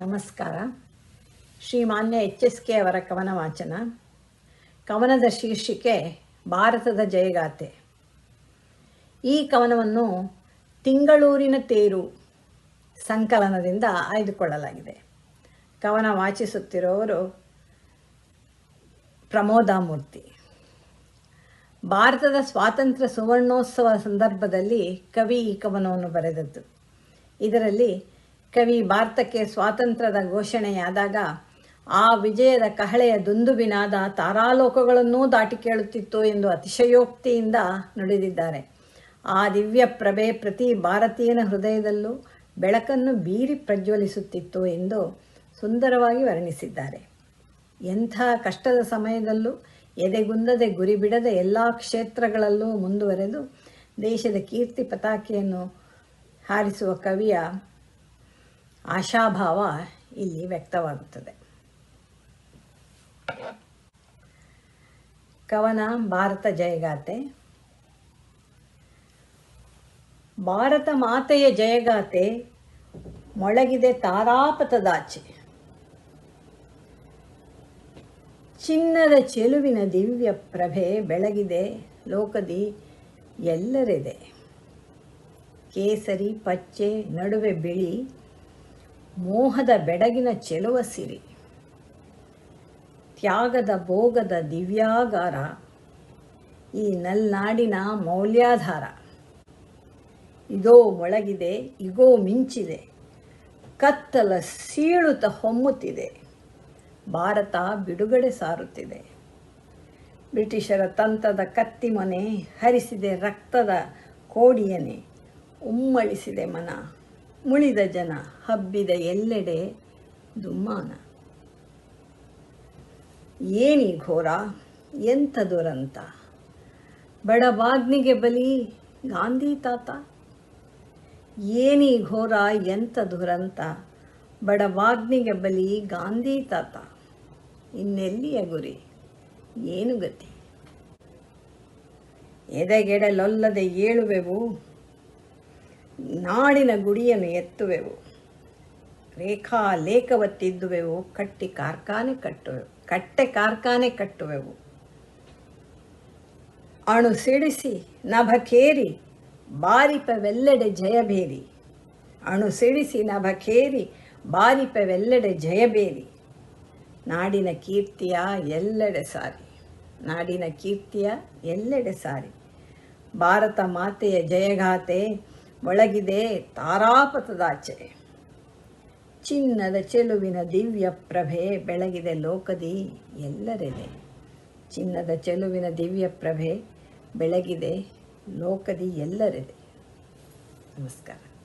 ನಮಸ್ಕಾರ. ಶ್ರೀಮಾನ್ಯ H S K ಅವರ ಕವನ ವಾಚನ. ಕವನದ ಶೀರ್ಷಿಕೆ ಭಾರತದ ಜಯಗಾಥೆ. ಈ ಕವನವನ್ನು ತಿಂಗಳೂರಿನ ತೇರು ಸಂಕಲನದಿಂದ ಆಯ್ದುಕೊಳ್ಳಲಾಗಿದೆ. ಕವನ ವಾಚಿಸುತ್ತಿರುವವರು ಪ್ರಮೋದಾಮೂರ್ತಿ ಭಾರತದ ಸ್ವಾತಂತ್ರ್ಯ ಸುವರ್ಣೋತ್ಸವ ಸಂದರ್ಭದಲ್ಲಿ ಕವಿ ಈ ಕವನವನ್ನು ಬರೆದದ್ದು. ಇದರಲ್ಲಿ ಕವಿ ಭಾರತಕ್ಕೆ ಸ್ವಾತಂತ್ರ್ಯದ ಘೋಷಣೆಯಾದಾಗ ಆ ವಿಜಯದ ಕಹಳೆಯ ದುಂದುಬಿನಾದ ತಾರಾಲೋಕಗಳನ್ನೂ ದಾಟಿ ಕೇಳುತ್ತಿತ್ತು ಎಂದು ಅತಿಶಯೋಕ್ತಿಯಿಂದ ನುಡಿದಿದ್ದಾರೆ. ಆ ದಿವ್ಯ ಪ್ರಭೆ ಪ್ರತಿ ಭಾರತೀಯನ ಹೃದಯದಲ್ಲೂ ಬೆಳಕನ್ನು ಬೀರಿ ಪ್ರಜ್ವಲಿಸುತ್ತಿತ್ತು ಎಂದು ಸುಂದರವಾಗಿ ವರ್ಣಿಸಿದ್ದಾರೆ. ಎಂಥ ಕಷ್ಟದ ಸಮಯದಲ್ಲೂ ಎದೆಗುಂದದೆ ಗುರಿ ಬಿಡದೆ ಎಲ್ಲ ಕ್ಷೇತ್ರಗಳಲ್ಲೂ ಮುಂದುವರೆದು ದೇಶದ ಕೀರ್ತಿ ಪತಾಕೆಯನ್ನು ಹಾರಿಸುವ ಕವಿಯ ಆಶಾಭಾವ ಇಲ್ಲಿ ವ್ಯಕ್ತವಾಗುತ್ತದೆ. ಕವನ ಭಾರತ ಜಯಗಾತೆ ಭಾರತ ಮಾತೆಯ ಜಯಗಾತೆ ಮೊಳಗಿದೆ ತಾರಾಪಥದಾಚೆ. ಚಿನ್ನದ ಚೆಲುವಿನ ದಿವ್ಯ ಪ್ರಭೆ ಬೆಳಗಿದೆ ಲೋಕದಿ ಎಲ್ಲರಿದೆ. ಕೇಸರಿ, ಪಚ್ಚೆ, ನಡುವೆ ಬಿಳಿ ಮೋಹದ ಬೆಡಗಿನ ಚೆಲುವ ಸಿರಿ. ತ್ಯಾಗದ ಭೋಗದ ದಿವ್ಯಾಗಾರ, ಈ ನಲ್ನಾಡಿನ ಮೌಲ್ಯಾಧಾರ. ಇದೋ ಮೊಳಗಿದೆ, ಇಗೋ ಮಿಂಚಿದೆ, ಕತ್ತಲ ಸೀಳುತ ಹೊಮ್ಮುತ್ತಿದೆ, ಭಾರತ ಬಿಡುಗಡೆ ಸಾರುತ್ತಿದೆ. ಬ್ರಿಟಿಷರ ತಂತದ ಕತ್ತಿ ಮನೆ ಹರಿಸಿದೆ ರಕ್ತದ ಕೋಡಿಯನೆ, ಉಮ್ಮಳಿಸಿದೆ ಮನ. ಮುಳಿದ ಜನ, ಹಬ್ಬಿದ ಎಲ್ಲೆಡೆ ದುಮ್ಮಾನ. ಏನೀ ಘೋರ, ಎಂಥ ದುರಂತ. ಬಡಬಾಗ್ನಿಗೆ ಬಲಿ ಗಾಂಧಿ ತಾತ. ಏನಿ ಘೋರ, ಎಂಥ ದುರಂತ. ಬಡವಾಗ್ನಿಗೆ ಬಲಿ ಗಾಂಧಿ ತಾತ. ಇನ್ನೆಲ್ಲಿಯ ಗುರಿ? ಏನು ಗತಿ? ಎದೆಗೆಡಲೊಲ್ಲದೆ ಏಳುವೆವು ನಾಡಿನ ಗುಡಿಯನ್ನು ಎತ್ತುವೆವು. ರೇಖಾ ಲೇಖವತ್ತಿದ್ದುವೆವು ಕಟ್ಟಿ ಕಾರ್ಖಾನೆ ಕಟ್ಟುವೆವು ಕಟ್ಟೆ ಕಾರ್ಖಾನೆ ಕಟ್ಟುವೆವು. ಅಣು ಸಿಡಿಸಿ, ನಭಕೇರಿ, ಬಾರಿಪವೆಲ್ಲೆಡೆ ಜಯಬೇರಿ ಅಣು ಸಿಡಿಸಿ, ನಭಕೇರಿ, ಬಾರಿಪವೆಲ್ಲೆಡೆ ಜಯಬೇರಿ ನಾಡಿನ ಕೀರ್ತಿಯ ಎಲ್ಲೆಡೆ ಸಾರಿ. ನಾಡಿನ ಕೀರ್ತಿಯ ಎಲ್ಲೆಡೆ ಸಾರಿ. ಭಾರತ ಮಾತೆಯ ಜಯಗಾಥೆ ಒಳಗಿದೆ ತಾರಾಪಥದಾಚೆ ಚಿನ್ನದ ಚೆಲುವಿನ ದಿವ್ಯ ಪ್ರಭೆ ಬೆಳಗಿದೆ ಲೋಕದಿ ಎಲ್ಲರೆದೆ ಚಿನ್ನದ ಚೆಲುವಿನ ದಿವ್ಯ ಪ್ರಭೆ ಬೆಳಗಿದೆ ಲೋಕದಿ ಎಲ್ಲರೆದೆ ನಮಸ್ಕಾರ.